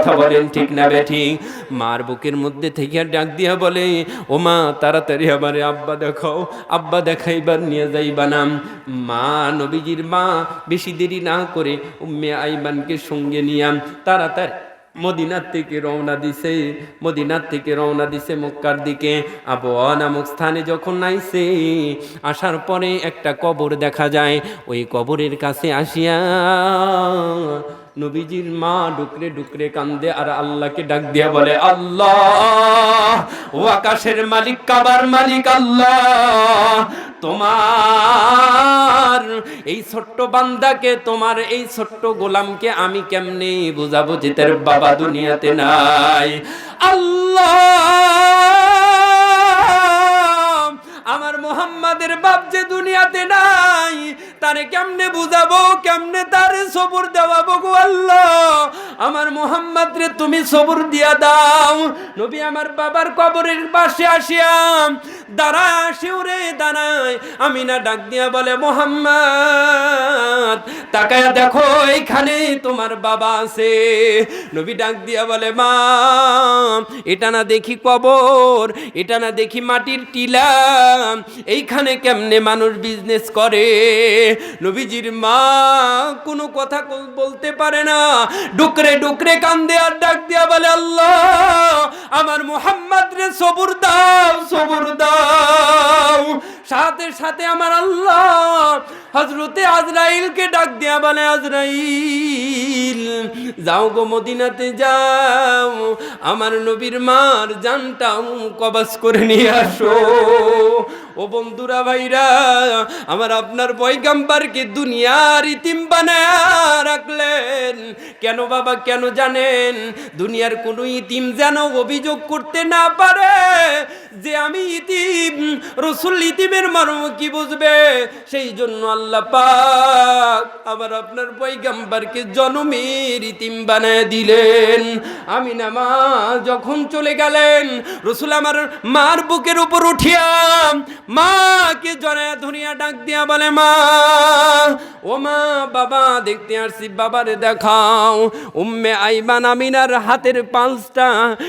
কথা বলেন, ঠিক না বেঠিক মার বুকের মধ্যে থেকে ডাক দিয়া বলে, ও মা, তাড়াতাড়ি আমারে আব্বা দেখাও, আব্বা দেখাইবার নিয়ে যাইবা না। মা, নবীজির মা, বেশি দেরি না করে উম্মে আইবানকে সঙ্গে নিয়াম তাড়াতাড়ি মদিনার থেকে রওনা দিছে। মদিনার থেকে রওনা দিছে মক্কার দিকে। আবহাওয়া নামক স্থানে যখন নাইছে আসার পরে একটা কবর দেখা যায়। ওই কবরের কাছে আসিয়া নবীজির মা ডুকরে ডুকরে কান্দে আর আল্লাহকে ডাক দিয়া বলে, আল্লাহ, ও আকাশের মালিক, কাবার মালিক, আল্লাহ, তোমার এই ছোট্ট বান্দাকে, তোমার এই ছোট্ট গোলামকে আমি কেমনে বুঝাবো যে তার বাবা দুনিয়াতে নাই? আল্লাহ, আমার মোহাম্মদের বাপ যে দুনিয়াতে নাই, তারে কেমনে বুঝাবো, কেমনে তারে সবুর দেওয়াবো গো? আমার মোহাম্মদ রে তুমি সবুর দিয়া দাও। নবী আমার বাবার কবরের পাশে আসিয়াম। দাঁড়ায় আসেও রে দাঁড়ায়। আমি না ডাক দিয়া বলে, মোহাম্মদ, তাকায়া দেখো, এইখানে তোমার বাবা আছে। নবী ডাক দিয়া বলে, মা, এটা না দেখি কবর, এটা না দেখি মাটির টিলা। এইখানে কেমনে মানুষ বিজনেস করে? নবীজির মা কোনো কথা বলতে পারে না। ডুকরে ডুকরে কান্দে আর ডাক দিয়া বলে, আল্লাহ, আমার মোহাম্মদ রে সবুর দাও সবুর দাও। সাথে সাথে আমার আল্লাহ হজরতে আজরাইলকে ডাক দিয়া বলে আজরাইল। যাও গো মদিনাতে যাও। আমার নবীর মার জানটাও কবাস করে নিয়ে আসো। ও বন্ধুরা ভাইরা, আমার আপনার পয়গাম্বারকে দুনিয়ার ইতিম বানায় রাখলেন। কেন বাবা, কেন জানেন? দুনিয়ার কোনো ইতিম যেন অভিযোগ করতে না পারে। যে আমি ইতিম, রসুল ইতিমের মর্ম কি বুঝবে? সেই জন্য আল্লাহ পাক আমার আপনার পয়গাম্বারকে জনমের ইতিম বানায় দিলেন। আমি না মা যখন চলে গেলেন, রসুল আমার মার বুকের উপর উঠিয়া মাকে জড়ায় ধরিয়া ডাক দিয়া বলে, মা, ও মা, বাবা, দেখতে আসছি, বাবারে দেখাও। উম্মে আইমান আমিনার হাতের পাঁচটা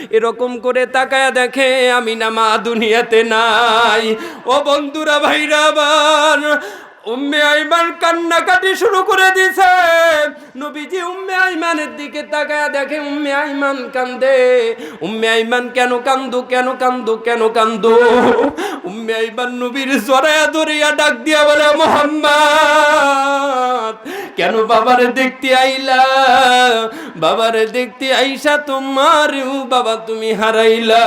এরকম করে তাকায়া দেখে আমিনা মা দুনিয়াতে নাই। ও বন্ধুরা, ভাইরা, আবার উম্মে আইমান কান্নাকাটি শুরু করে দিছে নবীজি উম্মে আইমানের দিকে তাকায়া দেখে উম্মে আইমান কান্দে। উম্মে আইমান কেন কান্দো কেন কান্দো কেন কান্দো? উম্মে আইমান নবীর জড়ায়া ধরিয়া ডাক দিয়া বলে, মোহাম্মদ, কেন বাবারে দেখতে আইলা? বাবারে দেখতে আইসা তোমার বাবা তুমি হারাইলা।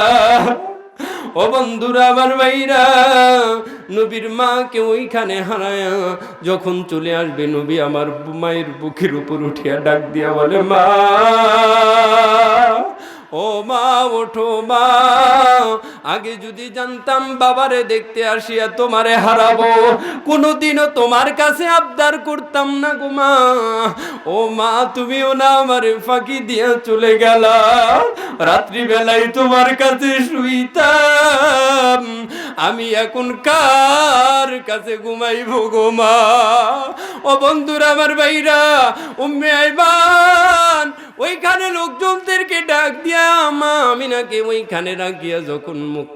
ও বন্ধুরা আমার ভাইরা নবীর মাকে ওইখানে হারায়া যখন চলে আসবে, নবী আমার মায়ের বুকের উপর উঠিয়া ডাক দিয়া বলে, মা, ও মা, ওঠো মা আগে যদি জানতাম, বাবারে দেখতে আসিয়া তোমারে হারাবো। কোনোদিনও তোমার কাছে আবদার করতাম না গো মা। ও মা, তুমিও না আমারে ফাঁকি দিয়া চলে গেলা। রাত্রিবেলায় তোমার কাছে শুইতাম। আমি এখন কার কাছে ঘুমাইব গো মা? ও বন্ধুরা, আমার ভাইরা, উম্মে আইবান ওইখানে লোকজনদেরকে ডাক দিয়া মা আমি নাকি ওইখানে রাখিয়া যখন মুখ